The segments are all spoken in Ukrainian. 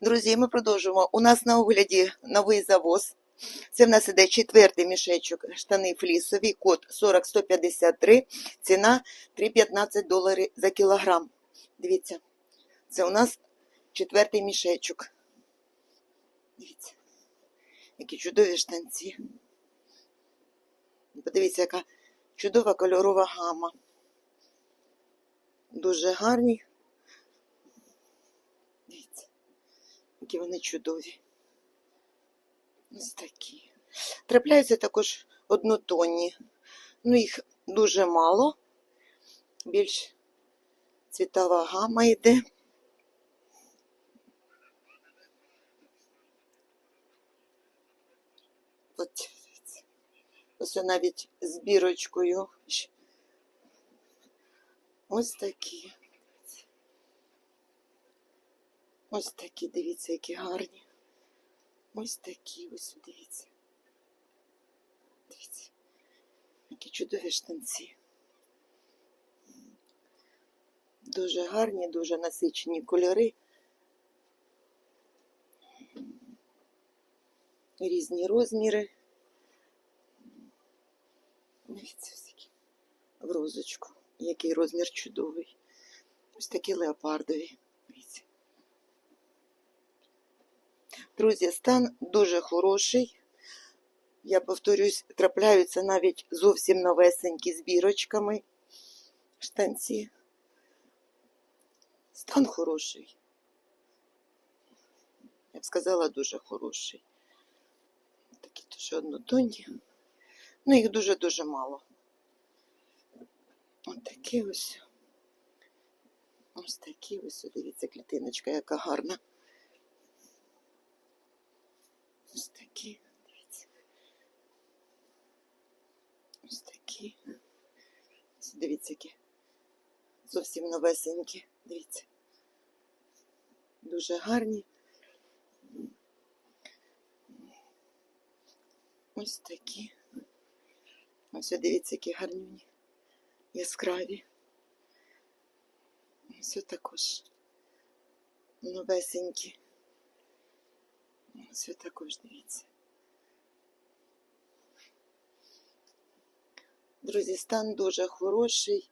Друзі, ми продовжуємо. У нас на огляді новий завоз. Це в нас іде четвертий мішечок штани флісові, код 40153, ціна 3,15 доларів за кілограм. Дивіться, це у нас четвертий мішечок. Дивіться, які чудові штанці. Подивіться, яка чудова кольорова гама. Дуже гарні. Дивіться, які вони чудові. Ось такі. Трапляються також однотонні. Ну, їх дуже мало. Більш цвітова гама йде. От, ось навіть з бірочкою. Ось такі. Ось такі, дивіться, які гарні. Ось такі, ось дивіться. Дивіться, які чудові штанці. Дуже гарні, дуже насичені кольори. Різні розміри. Дивіться, ось такі. В розочку. Який розмір чудовий. Ось такі леопардові. Дивіться. Друзі, стан дуже хороший. Я повторюсь, трапляються навіть зовсім новесенькі з бірочками штанці. Стан хороший. Я б сказала, дуже хороший. Такі дуже однотонні. Ну, їх дуже-дуже мало. Ось такі ось. Ось такі ось, дивіться, клітиночка, яка гарна. Ось такі, дивіться. Ось такі. Ось Дивіться, які зовсім новесенькі. Дивіться. Дуже гарні. Ось такі. Ось дивіться, які гарні. Яскраві. Ось також новесенькі. Ось також дивіться. Друзі, стан дуже хороший.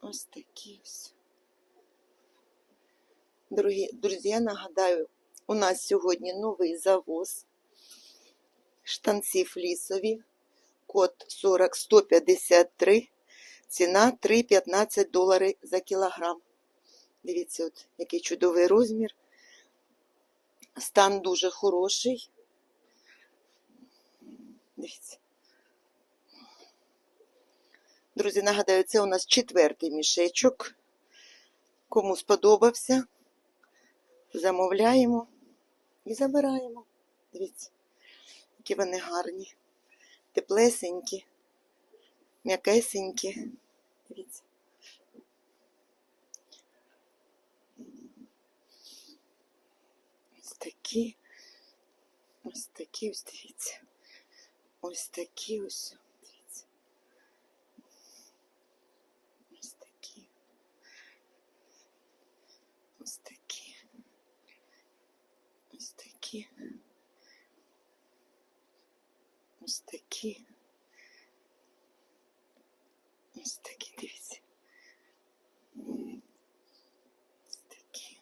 Ось такі ось. Дорогі друзі, я нагадаю, у нас сьогодні новий завоз. Штанці флісові. Код 40153. Ціна 3,15 доларів за кілограм. Дивіться, от який чудовий розмір. Стан дуже хороший. Дивіться. Друзі, нагадаю, це у нас четвертий мішечок. Кому сподобався, замовляємо і забираємо. Дивіться, які вони гарні, теплесенькі, м'якесенькі. Дивіться. Ось такі. Ось такі ось дивіться. Ось такі ось. Дивіться. Ось такі. Ось такі. Ось такі. Ось такі. Ось такі, дивіться. Ось такі.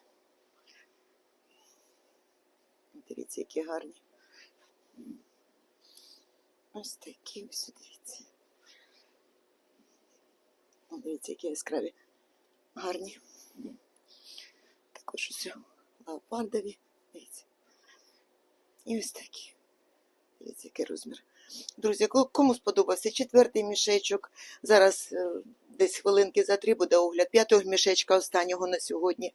Дивіться, які гарні. Ось такі ось дивіться. О, Дивіться, які яскраві. Гарні. Також ось леопардові. Дивіться. І ось такі. Дивіться, який розмір. Друзі, кому сподобався четвертий мішечок. Зараз е, десь хвилинки за три буде огляд п'ятого мішечка останнього на сьогодні.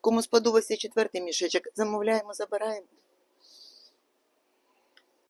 Кому сподобався четвертий мішечок, замовляємо, забираємо.